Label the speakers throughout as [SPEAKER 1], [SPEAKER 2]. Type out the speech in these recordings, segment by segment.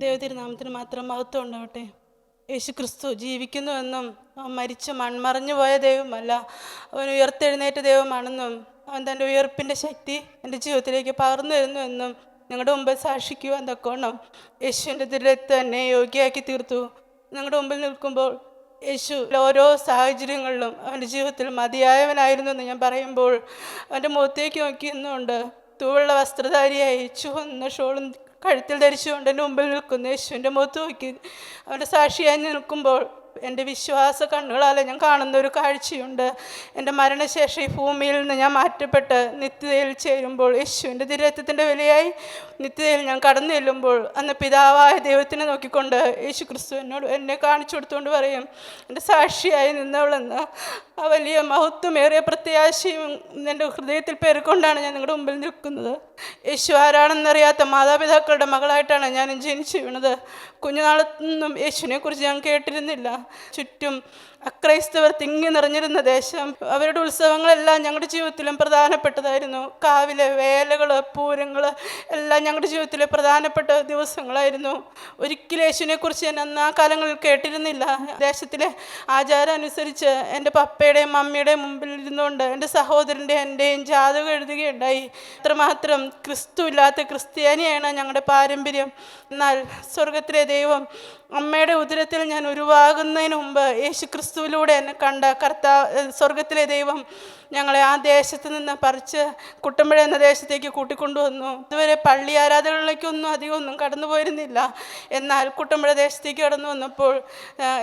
[SPEAKER 1] ദൈവതിരുനാമത്തിന് മാത്രം മഹത്വം ഉണ്ടാവട്ടെ. യേശു ക്രിസ്തു ജീവിക്കുന്നുവെന്നും മരിച്ച് മൺമറഞ്ഞു പോയ ദൈവമല്ല. അവൻ ഉയർത്തെഴുന്നേറ്റ ദൈവമാണെന്നും അവൻ തന്റെ ഉയർപ്പിന്റെ ശക്തി എന്റെ ജീവിതത്തിലേക്ക് പകർന്നു തരുന്നുവെന്നും നിങ്ങളുടെ മുമ്പിൽ സാക്ഷിക്കുവാൻ തക്കോണം യേശുവിന്റെ ദുരത്ത് തന്നെ യോഗ്യയാക്കി തീർത്തു. നിങ്ങളുടെ മുമ്പിൽ നിൽക്കുമ്പോൾ യേശു ഓരോ സാഹചര്യങ്ങളിലും അവന്റെ ജീവിതത്തിൽ മതിയായവനായിരുന്നു എന്ന് ഞാൻ പറയുമ്പോൾ അവന്റെ മുഖത്തേക്ക് നോക്കി നിന്നുകൊണ്ട് തൂവുള്ള വസ്ത്രധാരിയായി ചുവന്ന ഷോളും കഴുത്തിൽ ധരിച്ചുകൊണ്ട് എന്റെ മുമ്പിൽ നിൽക്കുന്ന യേശുവിന്റെ മുഖത്ത് നോക്കി അവന്റെ സാക്ഷിയായി നിൽക്കുമ്പോൾ എന്റെ വിശ്വാസ കണ്ണുകളാലെ ഞാൻ കാണുന്ന ഒരു കാഴ്ചയുണ്ട്. എന്റെ മരണശേഷം ഈ ഭൂമിയിൽ നിന്ന് ഞാൻ മാറ്റപ്പെട്ട് നിത്യതയിൽ ചേരുമ്പോൾ യേശുവിന്റെ ദിരത്വത്തിന്റെ വിലയായി നിത്യതയിൽ ഞാൻ കടന്നു ചെല്ലുമ്പോൾ അന്ന് പിതാവായ ദൈവത്തിനെ നോക്കിക്കൊണ്ട് യേശു ക്രിസ്തു എന്നോട് എന്നെ കാണിച്ചു കൊടുത്തുകൊണ്ട് പറയും എന്റെ സാക്ഷിയായി നിന്നവളെന്ന്. ആ വലിയ മഹത്വമേറിയ പ്രത്യാശയും എന്റെ ഹൃദയത്തിൽ പേരിക്കൊണ്ടാണ് ഞാൻ നിങ്ങളുടെ മുമ്പിൽ നിൽക്കുന്നത്. യേശു ആരാണെന്നറിയാത്ത മാതാപിതാക്കളുടെ മകളായിട്ടാണ് ഞാൻ ജനിച്ചു വീണത്. കുഞ്ഞുനാളത്തൊന്നും യേശുവിനെ കുറിച്ച് ഞാൻ കേട്ടിരുന്നില്ല. ചുറ്റും അക്രൈസ്തവർ തിങ്ങി നിറഞ്ഞിരുന്ന ദേശം അവരുടെ ഉത്സവങ്ങളെല്ലാം ഞങ്ങളുടെ ജീവിതത്തിലും പ്രധാനപ്പെട്ടതായിരുന്നു. കാവിലെ വേലകൾ പൂരങ്ങൾ എല്ലാം ഞങ്ങളുടെ ജീവിതത്തിലെ പ്രധാനപ്പെട്ട ദിവസങ്ങളായിരുന്നു. ഒരിക്കലും യേശുവിനെക്കുറിച്ച് ഞാൻ അന്ന് ആ കാലങ്ങളിൽ കേട്ടിരുന്നില്ല. ദേശത്തിലെ ആചാരം അനുസരിച്ച് എന്റെ പപ്പയുടെയും മമ്മിയുടെയും മുമ്പിൽ ഇരുന്നുകൊണ്ട് എന്റെ സഹോദരന്റെ എന്റെയും ജാതകം എഴുതുകയുണ്ടായി. അത്രമാത്രം ക്രിസ്തു ഇല്ലാത്ത ക്രിസ്ത്യാനിയാണ് ഞങ്ങളുടെ പാരമ്പര്യം. എന്നാൽ സ്വർഗത്തിലെ ദൈവം അമ്മയുടെ ഉദരത്തിൽ ഞാൻ ഉരുവാകുന്നതിന് മുമ്പ് യേശു ക്രിസ്തുവിലൂടെ എന്നെ കണ്ട കർത്താവ് സ്വർഗത്തിലെ ദൈവം ഞങ്ങളെ ആ ദേശത്ത് നിന്ന് പറിച്ച് കുട്ടമ്പഴ എന്ന ദേശത്തേക്ക് കൂട്ടിക്കൊണ്ടുവന്നു. ഇതുവരെ പള്ളി ആരാധനകളിലേക്കൊന്നും അധികം ഒന്നും കടന്നു പോയിരുന്നില്ല. എന്നാൽ കുട്ടമ്പഴ ദേശത്തേക്ക് കടന്നു വന്നപ്പോൾ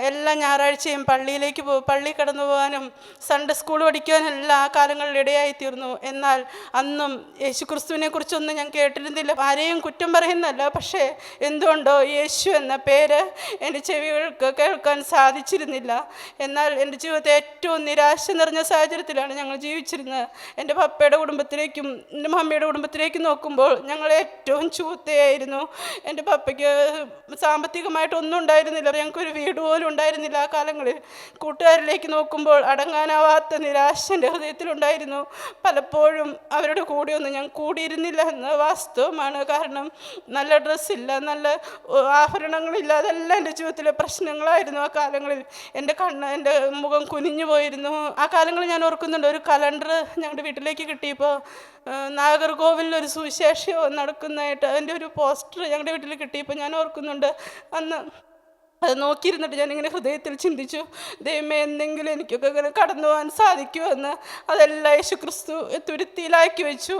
[SPEAKER 1] എല്ലാ ഞായറാഴ്ചയും പള്ളിയിലേക്ക് പോ പള്ളി കടന്നു പോകാനും സൺഡേ സ്കൂൾ പഠിക്കാനും എല്ലാ കാലങ്ങളിൽ ഇടയായി തീർന്നു എന്നാൽ അന്നും യേശു ക്രിസ്തുവിനെ കുറിച്ചൊന്നും ഞാൻ കേട്ടിരുന്നില്ല. ആരെയും കുറ്റം പറയുന്നല്ല പക്ഷേ എന്തുകൊണ്ടോ യേശു എന്ന പേര് എന്റെ ചെവികൾക്ക് കേൾക്കാൻ സാധിച്ചിരുന്നില്ല. എന്നാൽ എന്റെ ജീവിതത്തെ ഏറ്റവും നിരാശ നിറഞ്ഞ സാഹചര്യത്തിലാണ് ഞങ്ങൾ ജീവിച്ചിരുന്നത്. എന്റെ പപ്പയുടെ കുടുംബത്തിലേക്കും എന്റെ മമ്മിയുടെ കുടുംബത്തിലേക്കും നോക്കുമ്പോൾ ഞങ്ങൾ ഏറ്റവും ചൂത്തയായിരുന്നു. എന്റെ പപ്പയ്ക്ക് സാമ്പത്തികമായിട്ടൊന്നും ഉണ്ടായിരുന്നില്ല. ഞങ്ങൾക്കൊരു വീട് പോലും ഉണ്ടായിരുന്നില്ല. ആ കാലങ്ങളിൽ കൂട്ടുകാരിലേക്ക് നോക്കുമ്പോൾ അടങ്ങാനാവാത്ത നിരാശ എന്റെ ഹൃദയത്തിലുണ്ടായിരുന്നു. പലപ്പോഴും അവരുടെ കൂടെയൊന്നും ഞാൻ കൂടിയിരുന്നില്ല എന്ന വാസ്തവമാണ് കാരണം നല്ല ഡ്രസ്സില്ല നല്ല ആഭരണങ്ങളില്ല അതെല്ലാം എന്റെ ജീവിതത്തിലെ പ്രശ്നങ്ങളായിരുന്നു ആ കാലങ്ങളിൽ. എന്റെ കണ്ണ് എന്റെ മുഖം കുനിഞ്ഞു പോയിരുന്നു. ആ കാലങ്ങൾ ഞാൻ ഓർക്കുന്നുണ്ട്. ഒരു കലണ്ടർ ഞങ്ങളുടെ വീട്ടിലേക്ക് കിട്ടിയപ്പോൾ നാഗർകോവിലിൽ ഒരു സുവിശേഷം നടക്കുന്നതായിട്ട് അതിന്റെ ഒരു പോസ്റ്റർ ഞങ്ങളുടെ വീട്ടിൽ കിട്ടിയപ്പോൾ ഞാൻ ഓർക്കുന്നുണ്ട്. അന്ന് അത് നോക്കിയിരുന്നിട്ട് ഞാനിങ്ങനെ ഹൃദയത്തിൽ ചിന്തിച്ചു ദൈവമേ എന്തെങ്കിലും എനിക്കൊക്കെ ഇങ്ങനെ കടന്നു പോകാൻ സാധിക്കുമെന്ന്. അതെല്ലാം യേശു ക്രിസ്തു തുരുത്തിയിലാക്കി വെച്ചു.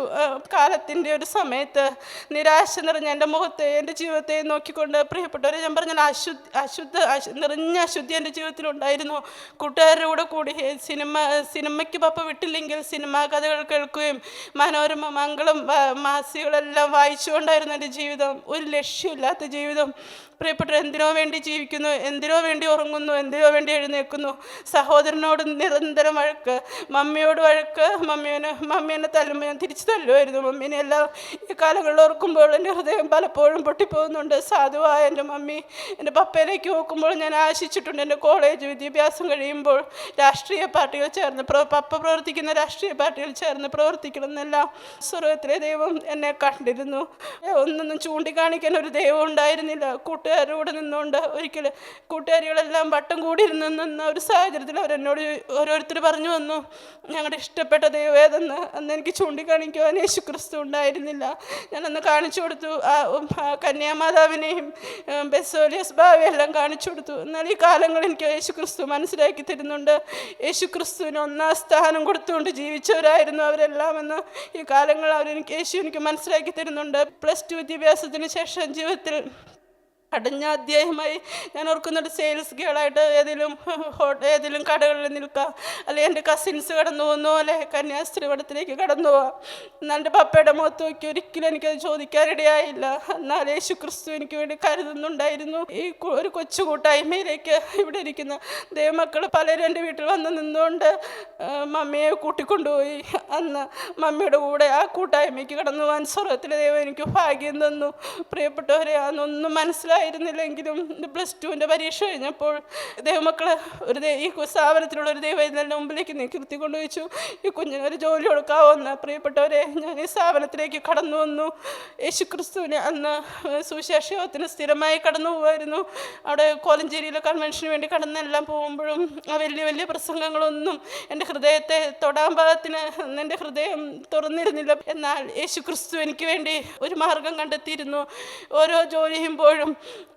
[SPEAKER 1] കാലത്തിന്റെ ഒരു സമയത്ത് നിരാശ നിറഞ്ഞ എന്റെ മുഖത്തെ എന്റെ ജീവിതത്തെ നോക്കിക്കൊണ്ട് പ്രിയപ്പെട്ടവരെ ഞാൻ പറഞ്ഞാൽ അശുദ്ധ അശുദ്ധ നിറഞ്ഞ അശുദ്ധി എന്റെ ജീവിതത്തിലുണ്ടായിരുന്നു. കൂട്ടുകാരുടെ കൂടെ കൂടി സിനിമ സിനിമയ്ക്ക് പപ്പ വിട്ടില്ലെങ്കിൽ സിനിമാ കഥകൾ കേൾക്കുകയും മനോരമ മംഗളം മാസികളെല്ലാം വായിച്ചുകൊണ്ടായിരുന്നു എന്റെ ജീവിതം. ഒരു ലക്ഷ്യമില്ലാത്ത ജീവിതം. പ്രിയപ്പെട്ടവർ എന്തിനോ വേണ്ടി ജീവിക്കുന്നു എന്തിനോ വേണ്ടി ഉറങ്ങുന്നു എന്തിനോ വേണ്ടി എഴുന്നേൽക്കുന്നു. സഹോദരനോട് നിരന്തരം വഴക്ക് മമ്മിയോട് വഴക്ക് മമ്മീനെ മമ്മീനെ തല്ലുമ്പോൾ ഞാൻ തിരിച്ചു തല്ലുമായിരുന്നു. മമ്മീനെ എല്ലാം ഈ കാലങ്ങളിൽ ഓർക്കുമ്പോൾ എന്റെ ഹൃദയം പലപ്പോഴും പൊട്ടിപ്പോകുന്നുണ്ട്. സാധുവായ എന്റെ മമ്മി എന്റെ പപ്പയിലേക്ക് നോക്കുമ്പോൾ ഞാൻ ആശിച്ചിട്ടുണ്ട്. എന്റെ കോളേജ് വിദ്യാഭ്യാസം കഴിയുമ്പോൾ രാഷ്ട്രീയ പാർട്ടികൾ ചേർന്ന് പപ്പ പ്രവർത്തിക്കുന്ന രാഷ്ട്രീയ പാർട്ടികൾ ചേർന്ന് പ്രവർത്തിക്കണം എന്നെല്ലാം സ്വർഗത്തിലെ ദൈവം എന്നെ കണ്ടിരുന്നു. ഒന്നൊന്നും ചൂണ്ടിക്കാണിക്കാൻ ഒരു ദൈവം ഉണ്ടായിരുന്നില്ല. കൂട്ടുകാരുടെ കൂടെ നിന്നുകൊണ്ട് കൂട്ടുകാരികളെല്ലാം വട്ടം കൂടി നിന്ന ഒരു സാഹചര്യത്തിൽ അവരെന്നോട് ഓരോരുത്തർ പറഞ്ഞു വന്നു ഞങ്ങളുടെ ഇഷ്ടപ്പെട്ട ദൈവം ഏതെന്ന്? അന്ന് എനിക്ക് ചൂണ്ടിക്കാണിക്കുവാൻ യേശു ക്രിസ്തു ഉണ്ടായിരുന്നില്ല. ഞാനന്ന് കാണിച്ചു കൊടുത്തു കന്യാമാതാവിനെയും ബെസോലിയസ് ഭാവിയെല്ലാം കാണിച്ചു കൊടുത്തു. എന്നാൽ ഈ കാലങ്ങൾ എനിക്ക് യേശു ക്രിസ്തു മനസ്സിലാക്കി തരുന്നുണ്ട്. യേശു ക്രിസ്തുവിന് ഒന്നാം സ്ഥാനം കൊടുത്തുകൊണ്ട് ജീവിച്ചവരായിരുന്നു അവരെല്ലാം എന്ന് ഈ കാലങ്ങൾ അവരെനിക്ക് യേശു എനിക്ക് മനസ്സിലാക്കി തരുന്നുണ്ട്. പ്ലസ് ടു വിദ്യാഭ്യാസത്തിന് ശേഷം ജീവിതത്തിൽ അടഞ്ഞ അധ്യായമായി ഞാൻ ഓർക്കുന്നുണ്ട് സെയിൽസ് ഗേളായിട്ട് ഏതെങ്കിലും ഏതെങ്കിലും കടകളിൽ നിൽക്കാം. അല്ലെങ്കിൽ എന്റെ കസിൻസ് കടന്നു പോകുന്ന പോലെ കന്യാസ്ത്രീ പടത്തിലേക്ക് കടന്നു പോവാം. എന്നാൽ എന്റെ പപ്പയുടെ മുഖത്ത് നോക്കി ഒരിക്കലും എനിക്കത് ചോദിക്കാനിടയായില്ല എന്നാൽ യേശു ക്രിസ്തു എനിക്ക് വേണ്ടി കരുതുന്നുണ്ടായിരുന്നു. ഈ ഒരു കൊച്ചു കൂട്ടായ്മയിലേക്ക് ഇവിടെ ഇരിക്കുന്ന ദൈവമക്കൾ പലരും എന്റെ വീട്ടിൽ വന്ന് നിന്നുകൊണ്ട് മമ്മിയെ കൂട്ടിക്കൊണ്ടുപോയി. അന്ന് മമ്മിയുടെ കൂടെ ആ കൂട്ടായ്മയ്ക്ക് കടന്നു പോകാൻ സ്വർഗത്തിലെ ദൈവം എനിക്ക് ഭാഗ്യം തന്നു. പ്രിയപ്പെട്ടവരെ അതൊന്നും മനസ്സിലായിരുന്നില്ലെങ്കിലും പ്ലസ് ടുവിന്റെ പരീക്ഷ കഴിഞ്ഞപ്പോൾ ദൈവമക്കളെ ഒരു ഈ സ്ഥാപനത്തിലുള്ള ഒരു ദൈവം മുമ്പിലേക്ക് നിർത്തി നിർത്തി കൊണ്ടുവച്ചു. ഈ കുഞ്ഞിനൊരു ജോലി കൊടുക്കാവുന്ന പ്രിയപ്പെട്ടവരെ ഞാൻ ഈ സ്ഥാപനത്തിലേക്ക് കടന്നു വന്നു. യേശു ക്രിസ്തുവിനെ അന്ന് സുവിശേഷത്തിന് സ്ഥിരമായി കടന്നു പോകുമായിരുന്നു അവിടെ കോലഞ്ചേരിയിലെ കൺവെൻഷന് വേണ്ടി കടന്നെല്ലാം പോകുമ്പോഴും ആ വലിയ വലിയ പ്രസംഗങ്ങളൊന്നും എന്റെ ഹൃദയത്തെ തൊടാൻ പാകത്തിന് എന്റെ ഹൃദയം തുറന്നിരുന്നില്ല. എന്നാൽ യേശു ക്രിസ്തു എനിക്ക് വേണ്ടി ഒരു മാർഗം കണ്ടെത്തിയിരുന്നു. ഓരോ ജോലി ചെയ്യുമ്പോഴും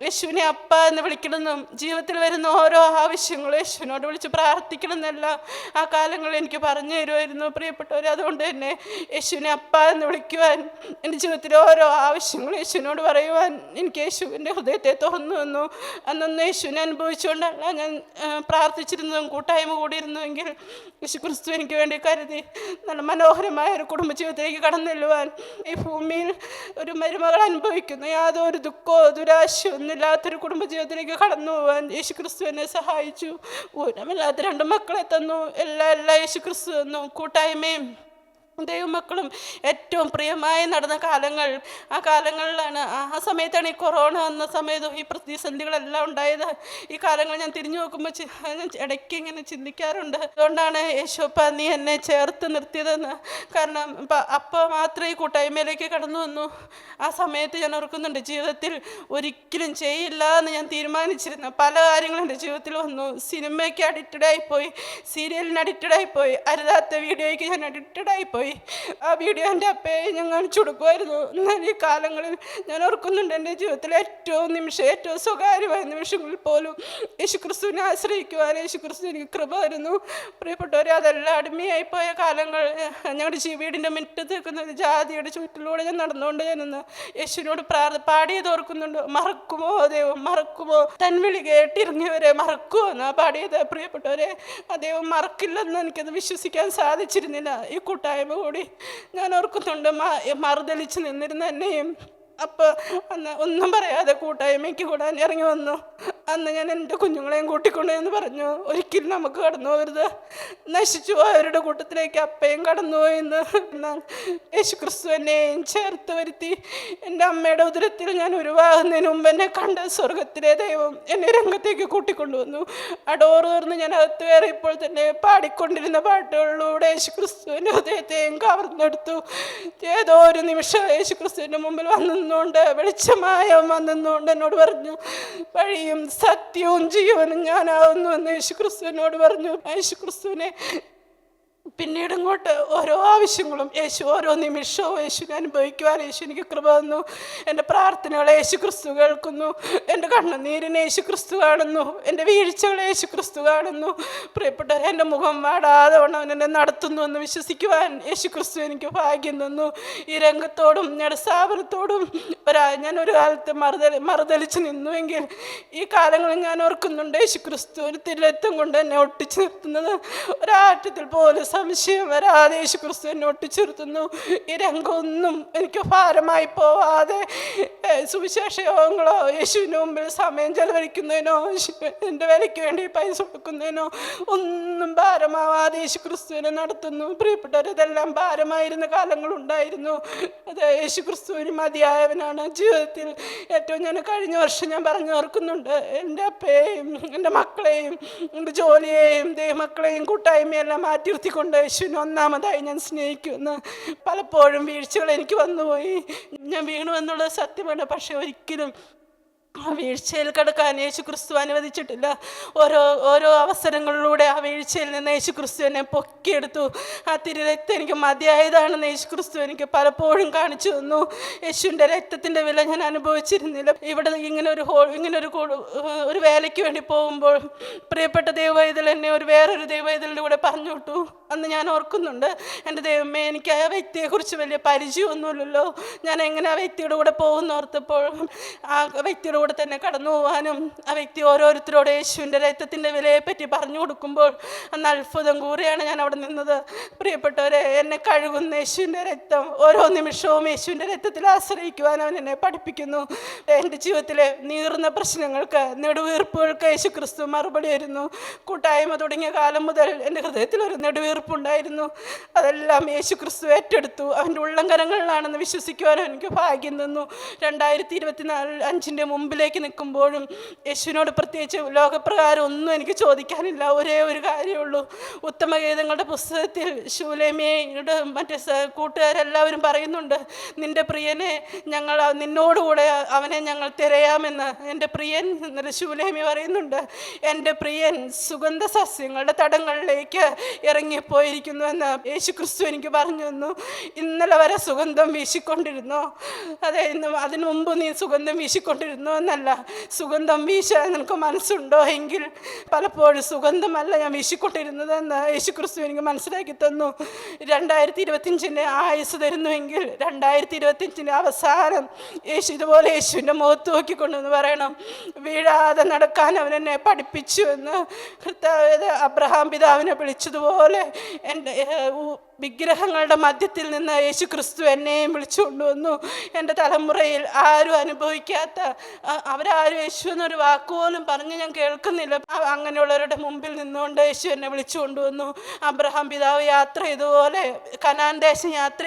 [SPEAKER 1] യേശുവിനെ അപ്പ എന്ന് വിളിക്കണമെന്നും ജീവിതത്തിൽ വരുന്ന ഓരോ ആവശ്യങ്ങളും യേശുവിനോട് വിളിച്ച് പ്രാർത്ഥിക്കണമെന്നെല്ലാം ആ കാലങ്ങളിൽ എനിക്ക് പറഞ്ഞു തരുമായിരുന്നു. പ്രിയപ്പെട്ടവർ അതുകൊണ്ട് തന്നെ യേശുവിനെ അപ്പ എന്ന് വിളിക്കുവാൻ എന്റെ ജീവിതത്തിലെ ഓരോ ആവശ്യങ്ങളും യേശുവിനോട് പറയുവാൻ എനിക്ക് യേശുവിന്റെ ഹൃദയത്തെ തുറന്നു വന്നു അന്നൊന്ന് യേശുവിനെ അനുഭവിച്ചുകൊണ്ടല്ല ഞാൻ പ്രാർത്ഥിച്ചിരുന്നതും കൂട്ടായ്മ കൂടിയിരുന്നുവെങ്കിൽ യേശു ക്രിസ്തു എനിക്ക് വേണ്ടി കരുതി നല്ല മനോഹരമായ ഒരു കുടുംബജീവിതത്തിലേക്ക് കടന്നു ചെല്ലുവാൻ ഈ ഭൂമിയിൽ ഒരു മരുമകൾ അനുഭവിക്കുന്ന. യാതൊരു ദുഃഖമോ ദുരാശയോ ഒന്നുമില്ലാത്തൊരു കുടുംബജീവിതത്തിലേക്ക് കടന്നു പോകാൻ യേശു ക്രിസ്തു എന്നെ സഹായിച്ചു. ഊനമില്ലാത്ത രണ്ട് മക്കളെ തന്നു. എല്ലാ എല്ലാ യേശു ക്രിസ്തു തന്നു. കൂട്ടായ്മയും ദൈവമക്കളും ഏറ്റവും പ്രിയമായി നടന്ന കാലങ്ങൾ. ആ കാലങ്ങളിലാണ് ആ സമയത്താണ് ഈ കൊറോണ വന്ന സമയത്തും ഈ പ്രതിസന്ധികളെല്ലാം ഉണ്ടായത്. ഈ കാലങ്ങൾ ഞാൻ തിരിഞ്ഞു നോക്കുമ്പോൾ ഇടയ്ക്ക് ഇങ്ങനെ ചിന്തിക്കാറുണ്ട്. അതുകൊണ്ടാണ് യേശോപ്പ നീ എന്നെ ചേർത്ത് നിർത്തിയതെന്ന്. കാരണം അപ്പോൾ മാത്രമേ ഈ കൂട്ടായ്മയിലേക്ക് കടന്നു വന്നു. ആ സമയത്ത് ഞാൻ ഓർക്കുന്നുണ്ട് ജീവിതത്തിൽ ഒരിക്കലും ചെയ്യില്ല എന്ന് ഞാൻ തീരുമാനിച്ചിരുന്നു. പല കാര്യങ്ങളും എന്റെ ജീവിതത്തിൽ വന്നു. സിനിമയ്ക്ക് അഡിക്റ്റഡ് ആയിപ്പോയി സീരിയലിന് അഡിക്റ്റഡ് ആയിപ്പോയി അരുതാത്ത വീഡിയോയ്ക്ക് ഞാൻ അഡിക്റ്റഡ് ആയിപ്പോയി ആ വീഡിയോ എന്റെ അപ്പയെ ഞാൻ കാണിച്ചു കൊടുക്കുമായിരുന്നു എന്നാൽ ഈ കാലങ്ങളിൽ ഞാൻ ഓർക്കുന്നുണ്ട് എന്റെ ജീവിതത്തിലെ ഏറ്റവും നിമിഷം ഏറ്റവും സ്വകാര്യമായ നിമിഷങ്ങളിൽ പോലും യേശു ക്രിസ്തുവിനെ ആശ്രയിക്കുവാൻ യേശു ക്രിസ്തു എനിക്ക് കൃപ ആയിരുന്നു പ്രിയപ്പെട്ടവരെ അതെല്ലാം അടിമയായി പോയ കാലങ്ങൾ ഞങ്ങളുടെ വീടിന്റെ മുറ്റത്ത് നിൽക്കുന്ന ഒരു ജാതിയുടെ ചുറ്റിലൂടെ ഞാൻ നടന്നുകൊണ്ട് ഞാനിന്ന് യേശുവിനോട് പ്രാർത്ഥ പാടിയത് ഓർക്കുന്നുണ്ട്. മറക്കുമോ ദൈവം മറക്കുമോ? തൻവിളി കേട്ടിറങ്ങിയവരെ മറക്കുമോ എന്നാ പാടിയത്. പ്രിയപ്പെട്ടവരെ ദൈവം മറക്കില്ലെന്ന് എനിക്കത് വിശ്വസിക്കാൻ സാധിച്ചിരുന്നില്ല. ഈ കൂട്ടായ്മ കൂടി ഞാൻ ഓർക്കുന്നുണ്ട് മറുതലിച്ച് നിന്നിരുന്ന എന്നെയും. അപ്പോൾ ഒന്നും പറയാതെ കൂട്ടായ്മയ്ക്ക് കൂടാൻ ഇറങ്ങി വന്നു. അന്ന് ഞാൻ എന്റെ കുഞ്ഞുങ്ങളെയും കൂട്ടിക്കൊണ്ടു എന്ന് പറഞ്ഞു. ഒരിക്കലും നമുക്ക് കടന്നു പോകരുത്. നശിച്ചു പോയവരുടെ കൂട്ടത്തിലേക്ക് അപ്പയും കടന്നുപോയെന്ന് എന്നാൽ യേശു ക്രിസ്തു എന്നെയും ചേർത്ത് വരുത്തി. എന്റെ അമ്മയുടെ ഉദരത്തിൽ ഞാൻ ഉരുവാകുന്നതിന് മുമ്പ് എന്നെ കണ്ട സ്വർഗത്തിലെ ദൈവം എന്നെ രംഗത്തേക്ക് കൂട്ടിക്കൊണ്ടുവന്നു. ആ ഡോറ് തുറന്ന് ഞാൻ അകത്ത് കയറിയപ്പോൾ തന്നെ പാടിക്കൊണ്ടിരുന്ന പാട്ടുകളിലൂടെ യേശു ക്രിസ്തുവിന്റെ ഹൃദയത്തെയും കവർന്നെടുത്തു. ഏതോ ഒരു നിമിഷം യേശു ക്രിസ്തുവിന്റെ മുമ്പിൽ വന്നുകൊണ്ട് വെളിച്ചമായ വന്നുകൊണ്ട് എന്നോട് പറഞ്ഞു വഴിയും സത്യവും ജീവനും ഞാനാവുന്നു എന്ന് യേശു ക്രിസ്തുവിനോട് പറഞ്ഞു. യേശു ക്രിസ്തുവിനെ പിന്നീട് ഇങ്ങോട്ട് ഓരോ ആവശ്യങ്ങളും യേശു ഓരോ നിമിഷവും യേശുവിനെ അനുഭവിക്കുവാൻ യേശു എനിക്ക് കൃപ തന്നു. എന്റെ പ്രാർത്ഥനകളെ യേശു ക്രിസ്തു കേൾക്കുന്നു. എന്റെ കണ്ണുനീരിനെ യേശു ക്രിസ്തു കാണുന്നു. എന്റെ വീഴ്ചകളെ യേശു ക്രിസ്തു കാണുന്നു. പ്രിയപ്പെട്ടവരെ എന്റെ മുഖം വാടാതെ വണ്ണം എന്നെ നടത്തുന്നു എന്ന് വിശ്വസിക്കുവാൻ യേശു ക്രിസ്തു എനിക്ക് ഭാഗ്യം തന്നു. ഈ രംഗത്തോടും ഞങ്ങളുടെ സ്ഥാപനത്തോടും ഒരാ ഞാൻ ഒരു കാലത്ത് മറുതലി മറുതലിച്ച് നിന്നുവെങ്കിൽ ഈ കാലങ്ങളിൽ ഞാൻ ഓർക്കുന്നുണ്ട്. യേശു ക്രിസ്തു ഒരു തിരത്തും കൊണ്ട് എന്നെ ഒട്ടിച്ചു നിർത്തുന്നത്. ഒരാറ്റത്തിൽ പോലും സംശയം വരാതെ യേശു ക്രിസ്തു എന്നെ ഒട്ടിച്ചു നിർത്തുന്നു. ഈ രംഗമൊന്നും എനിക്ക് ഭാരമായി പോവാതെ സുവിശേഷ യോഗങ്ങളോ യേശുവിന് മുമ്പിൽ സമയം ചെലവഴിക്കുന്നതിനോ എന്റെ വിലയ്ക്ക് വേണ്ടി പൈസ കൊടുക്കുന്നതിനോ ഒന്നും ഭാരമാവാതെ യേശു ക്രിസ്തുവിനെ നടത്തുന്നു. പ്രിയപ്പെട്ടവർ ഇതെല്ലാം ഭാരമായിരുന്ന കാലങ്ങളുണ്ടായിരുന്നു. അത് യേശു ക്രിസ്തുവിന് മതിയായവനാണ്. ജീവിതത്തിൽ ഏറ്റവും ഞാൻ കഴിഞ്ഞ വർഷം ഞാൻ പറഞ്ഞു ഓർക്കുന്നുണ്ട്. എന്റെ അപ്പയെയും എന്റെ മക്കളെയും എന്റെ ജോലിയെയും ദൈവമക്കളെയും കൂട്ടായ്മയെല്ലാം മാറ്റി നിർത്തിക്കൊണ്ട് യേശുവിനെ ഒന്നാമതായി ഞാൻ സ്നേഹിക്കുന്നു പലപ്പോഴും വീഴ്ചകൾ എനിക്ക് വന്നുപോയി. ഞാൻ വീണു എന്നുള്ളത് സത്യമാണ്. പക്ഷേ ഒരിക്കലും ആ വീഴ്ചയിൽ കിടക്കാൻ യേശു ക്രിസ്തു അനുവദിച്ചിട്ടില്ല. ഓരോ ഓരോ അവസരങ്ങളിലൂടെ ആ വീഴ്ചയിൽ നിന്ന് യേശു ക്രിസ്തു എന്നെ പൊക്കിയെടുത്തു. ആ തിരുരക്തം എനിക്ക് മതിയായതാണെന്ന് യേശു ക്രിസ്തു എനിക്ക് പലപ്പോഴും കാണിച്ചു തന്നു. യേശുവിന്റെ രക്തത്തിന്റെ വില ഞാൻ അനുഭവിച്ചിരുന്നില്ല. ഇവിടെ ഇങ്ങനെ ഒരു ഹോൾ ഇങ്ങനെ ഒരു ഒരു വേലയ്ക്ക് വേണ്ടി പോകുമ്പോൾ പ്രിയപ്പെട്ട ദൈവവൈതൽ എന്നെ ഒരു വേറൊരു ദൈവവൈതലിന്റെ കൂടെ പറഞ്ഞു വിട്ടു. അന്ന് ഞാൻ ഓർക്കുന്നുണ്ട്. എന്റെ ദൈവമേ എനിക്ക് ആ വ്യക്തിയെക്കുറിച്ച് വലിയ പരിചയമൊന്നുമില്ലല്ലോ. ഞാൻ എങ്ങനെ ആ വ്യക്തിയുടെ കൂടെ പോകുന്ന ഓർത്തപ്പോൾ ആ വ്യക്തിയുടെ കൂടെ തന്നെ കടന്നു പോകാനും ആ വ്യക്തി ഓരോരുത്തരോട് യേശുവിന്റെ രക്തത്തിന്റെ വിലയെപ്പറ്റി പറഞ്ഞു കൊടുക്കുമ്പോൾ അന്ന് അത്ഭുതം കൂറിയാണ് ഞാൻ അവിടെ നിന്നത്. പ്രിയപ്പെട്ടവരെ എന്നെ കഴുകുന്ന യേശുവിന്റെ രക്തം ഓരോ നിമിഷവും യേശുവിന്റെ രക്തത്തിൽ ആശ്രയിക്കുവാൻ അവൻ എന്നെ പഠിപ്പിക്കുന്നു. എന്റെ ജീവിതത്തിലെ നീറുന്ന പ്രശ്നങ്ങൾക്ക് നെടുവീർപ്പുകൾക്ക് യേശു ക്രിസ്തു മറുപടി വരുന്നു കൂട്ടായ്മ തുടങ്ങിയ കാലം മുതൽ എന്റെ ഹൃദയത്തിൽ ഒരു നെടുവീർപ്പുണ്ടായിരുന്നു അതെല്ലാം യേശു ക്രിസ്തു ഏറ്റെടുത്തു. അവന്റെ ഉള്ളംകരങ്ങളിലാണെന്ന് വിശ്വസിക്കുവാൻ എനിക്ക് ഭാഗ്യം തന്നു. രണ്ടായിരത്തി ഇരുപത്തിനാല് അഞ്ചിന്റെ മുമ്പിലേക്ക് നിൽക്കുമ്പോഴും യേശുവിനോട് പ്രത്യേകിച്ച് ലോകപ്രകാരം ഒന്നും എനിക്ക് ചോദിക്കാനില്ല. ഒരേ ഒരു കാര്യമുള്ളൂ ഉത്തമഗീതങ്ങളുടെ പുസ്തകത്തിൽ ശൂലേമിയുടെ മറ്റേ കൂട്ടുകാരെല്ലാവരും പറയുന്നുണ്ട് നിന്റെ പ്രിയനെ ഞങ്ങൾ നിന്നോടുകൂടെ അവനെ ഞങ്ങൾ തിരയാമെന്ന്. എന്റെ പ്രിയൻ ശൂലേമി പറയുന്നുണ്ട് എന്റെ പ്രിയൻ സുഗന്ധ സസ്യങ്ങളുടെ തടങ്ങളിലേക്ക് ഇറങ്ങിപ്പോയിരിക്കുന്നുവെന്ന് യേശു ക്രിസ്തു എനിക്ക് പറഞ്ഞു തന്നു. ഇന്നലെ വരെ സുഗന്ധം വീശിക്കൊണ്ടിരുന്നു? അതെ ഇന്ന് അതിനു മുമ്പ് നീ സുഗന്ധം വീശിക്കൊണ്ടിരുന്നു എന്നല്ല. സുഗന്ധം വീശാൻ നിനക്ക് മനസ്സുണ്ടോ എങ്കിൽ പലപ്പോഴും സുഗന്ധമല്ല ഞാൻ വീശിക്കൊണ്ടിരുന്നതെന്ന് യേശു ക്രിസ്തു എനിക്ക് മനസ്സിലാക്കി തന്നു. രണ്ടായിരത്തി ഇരുപത്തിയഞ്ചിന്റെ ആയുസ് തരുന്നുവെങ്കിൽ രണ്ടായിരത്തി ഇരുപത്തിയഞ്ചിന്റെ അവസാനം യേശു ഇതുപോലെ യേശുവിന്റെ മുഖത്ത് നോക്കിക്കൊണ്ടെന്ന് പറയണം വീഴാതെ നടക്കാൻ അവനെന്നെ എന്നെ പഠിപ്പിച്ചു എന്ന്. കർത്താവ് അബ്രഹാം പിതാവിനെ വിളിച്ചതുപോലെ and uh, വിഗ്രഹങ്ങളുടെ മധ്യത്തിൽ നിന്ന് യേശു ക്രിസ്തു എന്നെയും വിളിച്ചുകൊണ്ടുവന്നു എന്റെ തലമുറയിൽ ആരും അനുഭവിക്കാത്ത അവരാരും യേശു എന്നൊരു വാക്കുപോലും പറഞ്ഞ് ഞാൻ കേൾക്കുന്നില്ല. അങ്ങനെയുള്ളവരുടെ മുമ്പിൽ നിന്നുകൊണ്ട് യേശു എന്നെ വിളിച്ചുകൊണ്ടുവന്നു അബ്രഹാം പിതാവ് യാത്ര ഇതുപോലെ കനാൻ ദേശം യാത്ര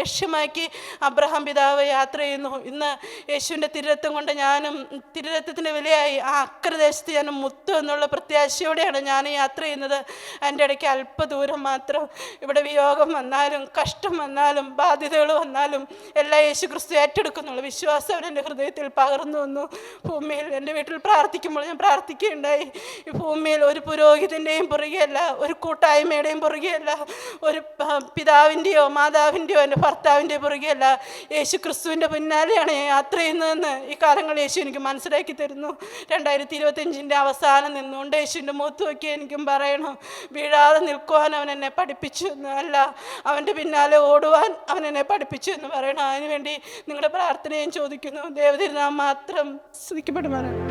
[SPEAKER 1] ലക്ഷ്യമാക്കി അബ്രഹാം പിതാവ് യാത്ര ചെയ്യുന്നു. ഇന്ന് യേശുവിന്റെ തിരുരത്വം കൊണ്ട് ഞാനും തിരുരത്വത്തിന്റെ വിലയായി ആ അക്രദേശത്ത് ഞാൻ മുത്തു എന്നുള്ള പ്രത്യാശയോടെയാണ് ഞാൻ യാത്ര ചെയ്യുന്നത്. അതിന്റെ ഇടയ്ക്ക് അല്പദൂരം മാത്രം ഇവിടെ വിയോഗം വന്നാലും കഷ്ടം വന്നാലും ബാധ്യതകൾ വന്നാലും എല്ലാം യേശു ക്രിസ്തു ഏറ്റെടുക്കുന്നുള്ള വിശ്വാസം എന്റെ ഹൃദയത്തിൽ പകർന്നു വന്നു ഭൂമിയിൽ എന്റെ വീട്ടിൽ പ്രാർത്ഥിക്കുമ്പോൾ ഞാൻ പ്രാർത്ഥിക്കുകയുണ്ടായി. ഈ ഭൂമിയിൽ ഒരു പുരോഹിതന്റെയും പുറകെയല്ല ഒരു കൂട്ടായ്മയുടെയും പുറകെയല്ല ഒരു പിതാവിന്റെയോ മാതാവിന്റെയോ എന്റെ ഭർത്താവിന്റെയോ പുറകെയല്ല. യേശു ക്രിസ്തുവിന്റെ പിന്നാലെയാണ് ഞാൻ യാത്ര ചെയ്യുന്നതെന്ന് ഈ കാലങ്ങൾ യേശു എനിക്ക് മനസ്സിലാക്കി തരുന്നു. രണ്ടായിരത്തി ഇരുപത്തഞ്ചിന്റെ അവസാനം നിന്നുകൊണ്ട് യേശുവിന്റെ മുഖത്ത് നോക്കി എനിക്കും പറയണം വീഴാതെ നിൽക്കുവാൻ അവൻ എന്നെ പഠിപ്പിച്ചു എന്ന്. അല്ല അവന്റെ പിന്നാലെ ഓടുവാൻ അവൻ എന്നെ പഠിപ്പിച്ചു എന്ന് പറയണം. അതിനുവേണ്ടി നിങ്ങളുടെ പ്രാർത്ഥനയും ചോദിക്കുന്നു. ദേവതിരുനാം മാത്രം സ്തുതിക്കപ്പെടുമാറാണ്.